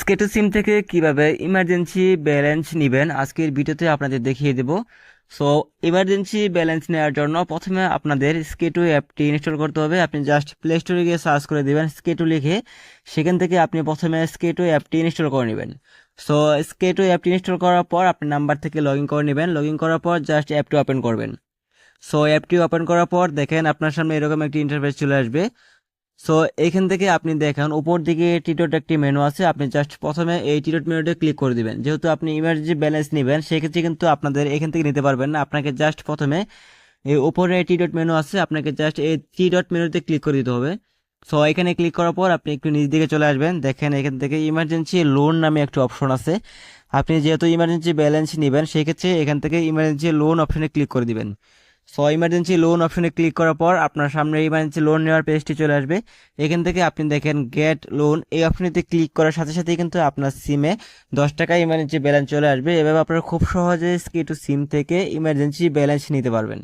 স্কেটু সিম থেকে কীভাবে emergency balance নেবেন? আজকের ভিডিওতে আপনাদের দেখিয়ে দেব। সো ইমার্জেন্সি ব্যালেন্স নেওয়ার জন্য প্রথমে আপনাদের স্কেটু অ্যাপটি ইনস্টল করতে হবে। আপনি জাস্ট প্লে স্টোরে গিয়ে সার্চ করে দেবেন, স্কেটু লিখে সেখান থেকে আপনি প্রথমে স্কেটু অ্যাপটি ইনস্টল করে নেবেন। সো স্কেটু অ্যাপটি ইনস্টল করার পর আপনি নাম্বার থেকে লগ ইন করে নেবেন। লগ ইন করার পর জাস্ট অ্যাপটি ওপেন করবেন। সো অ্যাপটি ওপেন করার পর দেখেন আপনার সামনে এরকম একটি ইন্টারফেস চলে আসবে। সো এইখান থেকে আপনি দেখেন, উপর দিকে টিটোট একটি মেনু আছে, আপনি জাস্ট প্রথমে এই টিটোট মেনুতে ক্লিক করে দিবেন। যেহেতু আপনি ইমার্জেন্সি ব্যালেন্স নেবেন, সেক্ষেত্রে কিন্তু আপনাদের এখান থেকে নিতে পারবেন না। আপনাকে জাস্ট প্রথমে এই উপরে টিডট মেনু আছে, আপনাকে জাস্ট এই টিডট মেনুতে ক্লিক করে দিতে হবে। সো এখানে ক্লিক করার পর আপনি একটু নিচ দিকে চলে আসবেন। দেখেন, এখান থেকে ইমার্জেন্সি লোন নামে একটা অপশন আছে। আপনি যেহেতু ইমার্জেন্সি ব্যালেন্স নেবেন, সেক্ষেত্রে এখান থেকে ইমার্জেন্সি লোন অপশনে ক্লিক করে দিবেন। সো ইমার্জেন্সি লোন অপশনে ক্লিক করার পর আপনার সামনে ইমার্জেন্সি লোন নেওয়ার পেজটি চলে আসবে। এখান থেকে আপনি দেখেন গেট লোন এই অপশনেতে ক্লিক করার সাথে সাথেই কিন্তু আপনার সিমে দশ টাকা ইমার্জেন্সি ব্যালেন্স চলে আসবে। এভাবে আপনারা খুব সহজে স্কি টু সিম থেকে ইমার্জেন্সি ব্যালেন্স নিতে পারবেন।